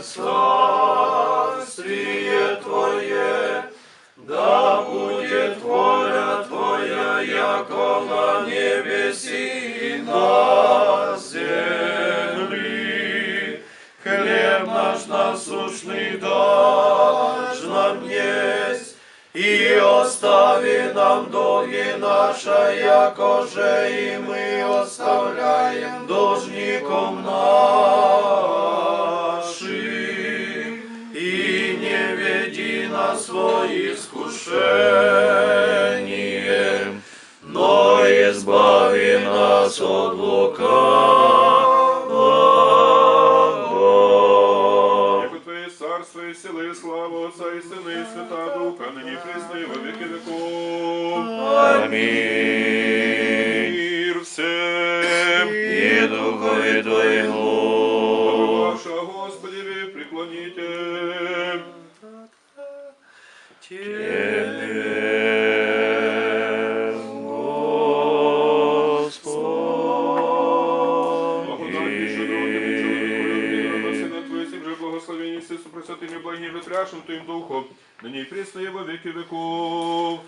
Царствие Твое, да будет воля Твоя, яко на небеси и на земли. Хлеб наш насущный дашь нам есть, и остави нам долги наши, яко же и мы оставляем должником нашим. Нас в свои искушения, но избави нас от лукавого. Яко Твоє царство і сила, і слава Отця і Сина, і Свята Духа, нині присно і во віки веков. Аминь. Мир всем. И Духові Твоєму. Ваша, Господи, ви преклоните. Тебе, Господи. на Сина Твоє, сим же благословені все супросвятим і благим Твоїм Духом, на ней присно і во веки веков.